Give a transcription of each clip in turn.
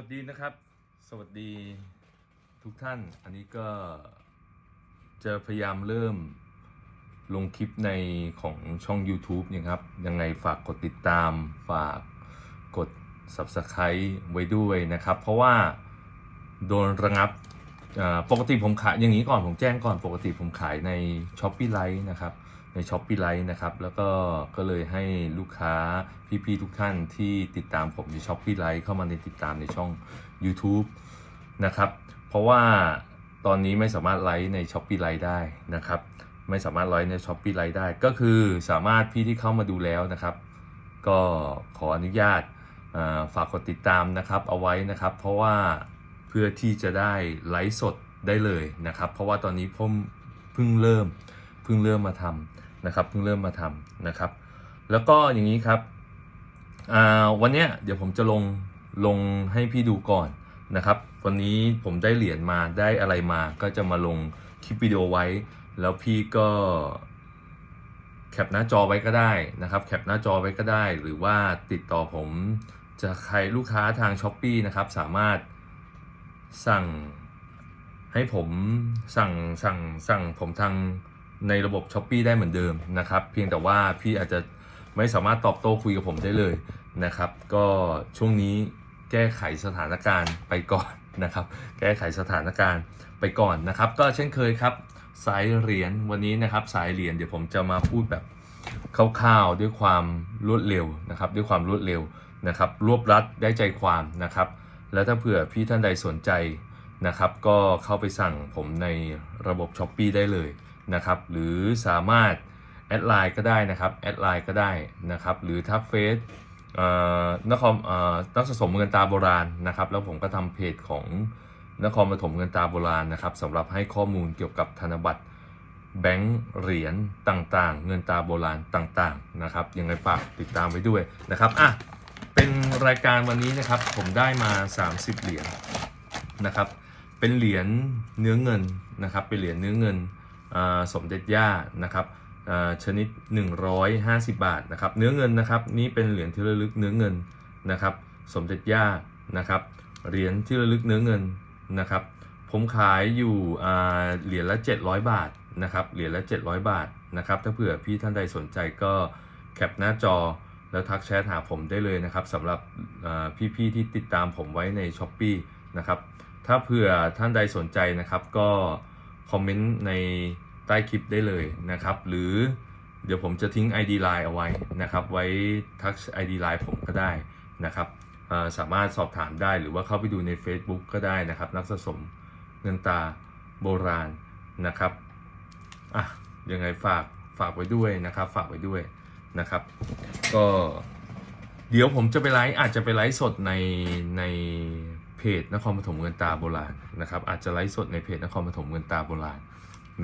วัสดีนะครับ สวัสดีทุกท่าน อันนี้ก็จะพยายามเริ่มลงคลิปในของช่อง YouTube นี่ยครับ ยังไงฝากกดติดตาม ฝากกด Subscribe ไว้ด้วยนะครับ เพราะว่าโดนระงับปกติผมขายอย่างนี้ก่อนผมแจ้งก่อนปกติผมขายใน s h o p e e Lite นะครับ ใน s h o p e e Lite นะครับ แล้วก็ก็เลยให้ลูกค้าพี่ๆทุกท่านที่ติดตามผมใน s h o p e e Lite เข้ามาในติดตามในช่อง YouTube นะครับ เพราะว่าตอนนี้ไม่สามารถไลฟ์ใน s h o p e e Lite ได้นะครับ ไม่สามารถไลฟ์ใน s h o p e e Lite ได้ ก็คือสามารถพี่ที่เข้ามาดูแล้วนะครับ ก็ขออนุญาตาฝากกดติดตามนะครับเอาไว้นะครับ เพราะว่าเพื่อที่จะได้ไลฟ์สดได้เลยนะครับ เพราะว่าตอนนี้ผมเพิ่งเริ่มเพิ่งเริ่มมาทำ นะครับเพิ่งเริ่มมาทำนะครับ แล้วก็อย่างนี้ครับอ่าวันเนี้ยเดี๋ยวผมจะลงลงให้พี่ดูก่อนนะครับ วันนี้ผมได้เหรียญมาได้อะไรมา ก็จะมาลงคลิปวิดีโอไว้ แล้วพี่ก็แคปหน้าจอไว้ก็ได้นะครับ แคปหน้าจอไว้ก็ได้ หรือว่าติดต่อผมจะใครลูกค้าทาง s h อ p e e นะครับ สามารถสั่งให้ผมสั่งสั่งสั่งผมทาง ในระบบ s h อ p e e ได้เหมือนเดิมนะครับ เพียงแต่ว่าพี่อาจจะไม่สามารถตอบโต้คุยกับผมได้เลยนะครับ ก็ช่วงนี้แก้ไขสถานการณ์ไปก่อนนะครับ แก้ไขสถานการณ์ไปก่อนนะครับ ก็เช่นเคยครับสายเหรียญวันนี้นะครับ สายเหรียญเดี๋ยวผมจะมาพูดแบบคร่าวๆด้วยความรวดเร็วนะครับ ด้วยความรวดเร็วนะครับ รวบรัดได้ใจความนะครับ แล้วถ้าเผื่อพี่ท่านใดสนใจนะครับ ก็เข้าไปสั่งผมในระบบ s h อ p e e ได้เลย นะครับ หรือสามารถแอดไลน์ก็ได้นะครับ แอดไลน์ก็ได้นะครับ หรือทักเฟซนครเอ่อนักสะสมเงินตาโบราณนะครับ แล้วผมก็ทำเพจของนครปฐมเงินตราโบราณนะครับสำหรับให้ข้อมูลเกี่ยวกับธนบัตรแบงก์เหรียญต่างๆ เงินตราโบราณต่างๆนะครับยังไงฝากติดตามไว้ด้วยนะครับอะเป็นรายการวันนี้นะครับผมได้มา 30 เหรียญนะครับ เป็นเหรียญเนื้อเงินนะครับ เป็นเหรียญเนื้อเงิน สมเด็จย่านะครับอ่าชนิด 150 บาทนะครับเนื้อเงินนะครับนี่เป็นเหรียญที่ระลึกเนื้อเงินนะครับสมเด็จย่านะครับเหรียญที่ระลึกเนื้อเงินนะครับผมขายอยู่เหรียญละ 700 บาทนะครับเหรียญละ 700 บาทนะครับถ้าเผื่อพี่ท่านใดสนใจก็แคปหน้าจอแล้วทักแชทหาผมได้เลยนะครับสำหรับพี่ๆที่ติดตามผมไว้ใน s h อ p e e นะครับถ้าเผื่อท่านใดสนใจนะครับก็คอมเมนต์ใน ใต้คลิปได้เลยนะครับ หรือเดี๋ยวผมจะทิ้ง ID Line เอาไว้นะครับ ไว้ทัก ID Line ผมก็ได้นะครับสามารถสอบถามได้หรือว่าเข้าไปดูใน Facebook ก็ได้นะครับ นักสะสมเงินตาโบราณนะครับอะยังไงฝากฝากไว้ด้วยนะครับ ฝากไว้ด้วยนะครับ ก็เดี๋ยวผมจะไปไลฟ์อาจจะไปไลฟ์สดในในเพจนครปฐมเงินตาโบราณนะครับ อาจจะไลฟ์สดในเพจนครปฐมเงินตาโบราณ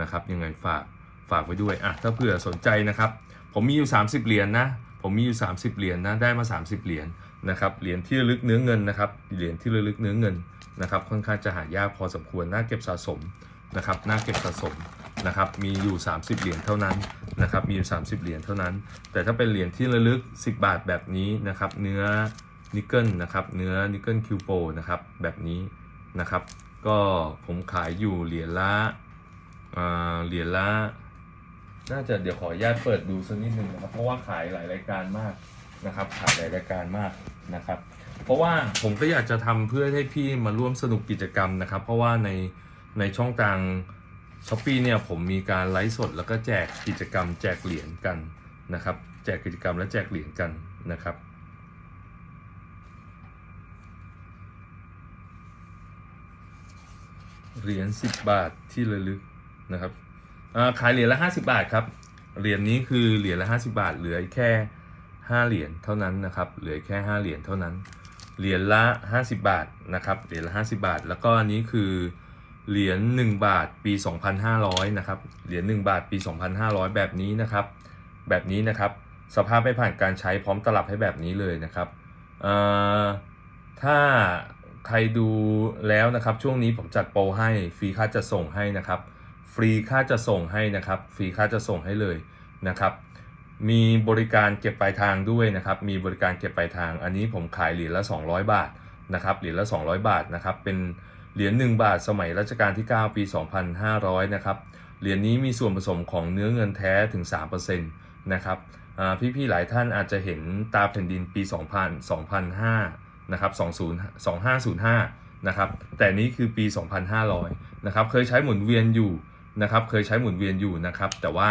นะครับยังไงฝากฝากไว้ด้วยอะถ้าเผื่อสนใจนะครับ ผมมีอยู่ 30 เหรียญนะผมมีอยู่ 30 เหรียญนะได้มา 30 เหรียญนะครับเหรียญที่ระลึกเนื้อเงินนะครับเหรียญที่ระลึกเนื้อเงินนะครับค่อนข้างจะหายากพอสมควรน่าเก็บสะสมนะครับน่าเก็บสะสมนะครับมีอยู่ 30 เหรียญเท่านั้นนะครับมีอยู่ 30 เหรียญเท่านั้น แต่ถ้าเป็นเหรียญที่ระลึก 10 บาทแบบนี้นะครับเนื้อนิกเกิลนะครับเนื้อนิกเกิลคิวโปนะครับแบบนี้นะครับก็ผมขายอยู่เหรียญละ เหรียญละน่าจะเดี๋ยวขออนุญาตเปิดดูสักนิดนึงนะครับ เพราะว่าขายหลายรายการมากนะครับ ขายหลายรายการมากนะครับ เพราะว่าผมก็อยากจะทำเพื่อให้พี่มาร่วมสนุกกิจกรรมนะครับ เพราะว่าในในช่องทางช้อปปีเนี่ยผมมีการไลฟ์สดแล้วก็แจกกิจกรรม แจกเหรียญกันนะครับ แจกกิจกรรมและแจกเหรียญกันนะครับเหรียญ10 บาทที่ระลึก นะครับขายเหรียญละ 50 บาทครับ เหรียญนี้คือเหรียญละ 50 บาท เหลือแค่ 5 เหรียญเท่านั้นนะครับ เหลือแค่ 5 เหรียญเท่านั้น เหรียญละ 50 บาทนะครับ เหรียญละ 50 บาท แล้วก็อันนี้คือเหรียญ1บาทปี 2,500นะครับ เหรียญ1บาทปี 2,500 แบบนี้นะครับ แบบนี้นะครับ สภาพไม่ผ่านการใช้พร้อมตลับให้แบบนี้เลยนะครับ ถ้าใครดูแล้วนะครับ ช่วงนี้ผมจัดโปรให้ ฟรีค่าจะส่งให้นะครับ ฟรีค่าจะส่งให้นะครับ ฟรีค่าจะส่งให้เลยนะครับ มีบริการเก็บปลายทางด้วยนะครับ มีบริการเก็บปลายทาง อันนี้ผมขายเหรียญละ 200 บาทนะครับ เหรียญละ 200 บาทนะครับ เป็นเหรียญ1บาทสมัยรัชกาลที่ 9 ปี 2500 นะครับ เหรียญนี้มีส่วนผสมของเนื้อเงินแท้ถึง 3%นะครับอ่พี่ๆ หลายท่านอาจจะเห็นตาแผ่นดินปี 2000 2005 นะครับ 20 2505 นะครับ แต่นี้คือปี 2500 นะครับ เคยใช้หมุนเวียนอยู่ นะครับเคยใช้หมุนเวียนอยู่นะครับ แต่ว่า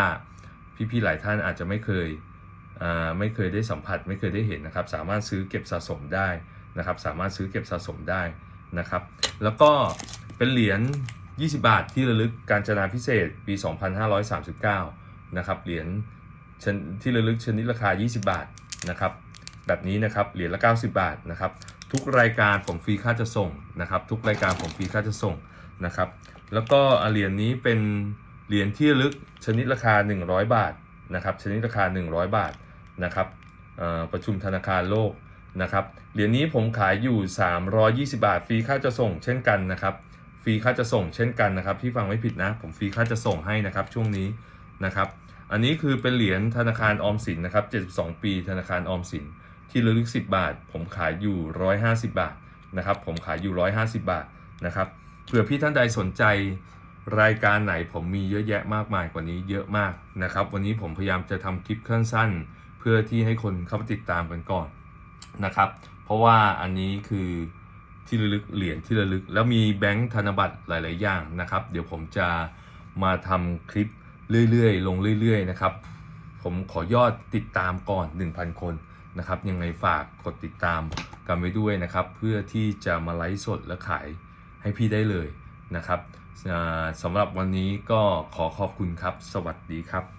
พี่ๆหลายท่านอาจจะไม่เคยไม่เคยได้สัมผัสไม่เคยได้เห็นนะครับ สามารถซื้อเก็บสะสมได้นะครับ สามารถซื้อเก็บสะสมได้นะครับ แล้วก็เป็นเหรียญ 20 บาทที่ระลึกการจนาพิเศษปี 2539 นะครับเหรียญที่ระลึกชนิดราคา 20 บาทนะครับ แบบนี้นะครับเหรียญละ 90 บาทนะครับ ทุกรายการผมฟรีค่าจะส่งนะครับ ทุกรายการผมฟรีค่าจะส่งนะครับ แล้วก็เหรียญนี้เป็นเหรียญที่ลึกชนิดราคา 100 บาทนะครับ ชนิดราคา 100 บาทนะครับประชุมธนาคารโลกนะครับ เหรียญนี้ผมขายอยู่ 320 บาท ฟรีค่าจะส่งเช่นกันนะครับ ฟรีค่าจะส่งเช่นกันนะครับ ที่ฟังไม่ผิดนะ ผมฟรีค่าจะส่งให้นะครับช่วงนี้นะครับ อันนี้คือเป็นเหรียญธนาคารออมสินนะครับ 72 ปีธนาคารออมสิน ที่ระลึก 10 บาท ผมขายอยู่ 150 บาทนะครับ ผมขายอยู่ 150 บาทนะครับ เผื่อพี่ท่านใดสนใจรายการไหนผมมีเยอะแยะมากมายกว่านี้เยอะมากนะครับ วันนี้ผมพยายามจะทำคลิปสั้นๆเพื่อที่ให้คนเข้าไปติดตามกันก่อนนะครับ เพราะว่าอันนี้คือที่ระลึกเหรียญที่ระลึก แล้วมีแบงค์ธนบัตรหลาย ๆ อย่างนะครับ เดี๋ยวผมจะมาทำคลิปเรื่อย ๆ ลงเรื่อย ๆ นะครับ ผมขอยอดติดตามก่อน 1,000 คนนะครับ ยังไงฝากกดติดตามกันไว้ด้วยนะครับ เพื่อที่จะมาไลฟ์สดและขาย ให้พี่ได้เลยนะครับสำหรับวันนี้ก็ขอขอบคุณครับ สวัสดีครับ